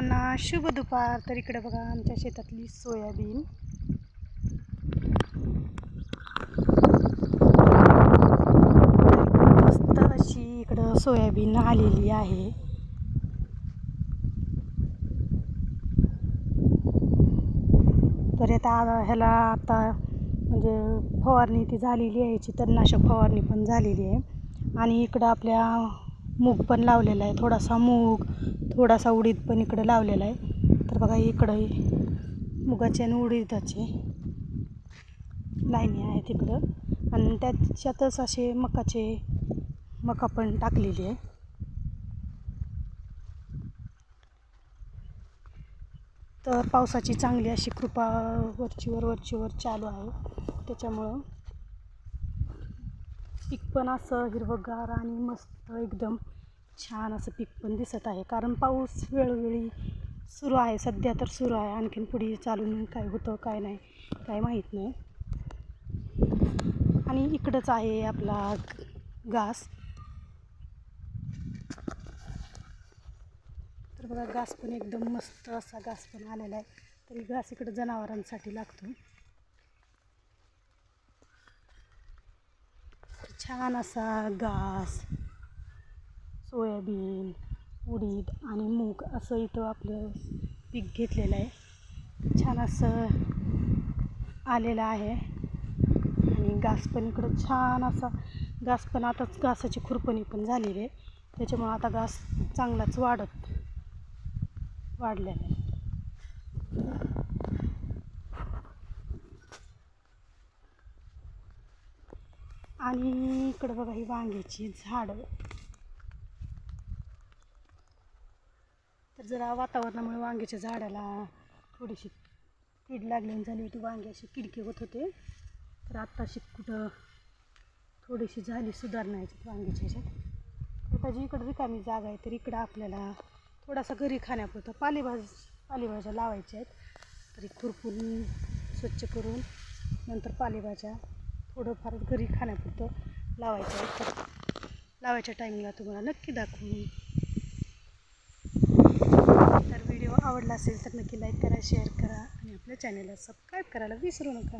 सर्वांना शुभ दुपार. तर इकडे बघा आमच्या शेतातली सोयाबीन. मस्त अशी इकडं सोयाबीन आलेली आहे. तर आता ह्याला आता म्हणजे फवारणी ती झालेली आहे याची तणनाशक फवारणी पण झालेली आहे. आणि इकडं आपल्या मूग पण लावलेला आहे. थोडासा मूग थोडासा उडीद पण इकडं लावलेला आहे. तर बघा इकडं मुगाचे आणि उडीदाचे लाईनी आहेत इकडं. आणि त्याच्यातच असे मकाचे मका पण टाकलेली आहे. तर पावसाची चांगली अशी कृपा वरचीवर वरचीवर चालू आहे. त्याच्यामुळं पीक पण असं हिरवंगार आणि मस्त एकदम छान असं पीक पण दिसत आहे. कारण पाऊस वेळोवेळी सुरू आहे. सध्या तर सुरू आहे. आणखीन पुढे चालून काय होतं काय नाही काय माहीत नाही. आणि इकडंच आहे आपला घास. तर बघा घास पण एकदम मस्त असा घास पण आलेला आहे. तरी घास इकडं जनावरांसाठी लागतो. छान असा घास सोयाबीन उडीद आणि मूग असं इथं आपलं पीक घेतलेलं आहे. छान असं आलेलं आहे. आणि घास पण इकडं छान असा घास पण आताच घासाची खुरपणी पण झालेली आहे. त्याच्यामुळं आता घास चांगलाच वाढत वाढलेला आहे. आणि इकडं बघा ही वांग्याची झाडं. तर जरा वातावरणामुळे वांग्याच्या झाडाला थोडीशी कीड लागली झाली होती. वांगी अशी किडकी होत होते. तर आत्ताशी कुठं थोडीशी झाली सुधारणायची वांग्याच्या ह्याच्यात. आता जी इकडं रिकामी जागा आहे तर इकडं आपल्याला थोडासा घरी खाण्यापुरतं पालेभाज पालेभाज्या लावायच्या आहेत. तरी खुरपून स्वच्छ करून नंतर पालेभाज्या थोडंफार घरी खाण्यापुरतं लावायचं आहे. तर लावायच्या टायमिंगला तुम्हाला नक्की दाखवून तर व्हिडिओ आवडला असेल तर नक्की लाईक करा शेअर करा आणि आपल्या चॅनलला सबस्क्राईब करायला विसरू नका.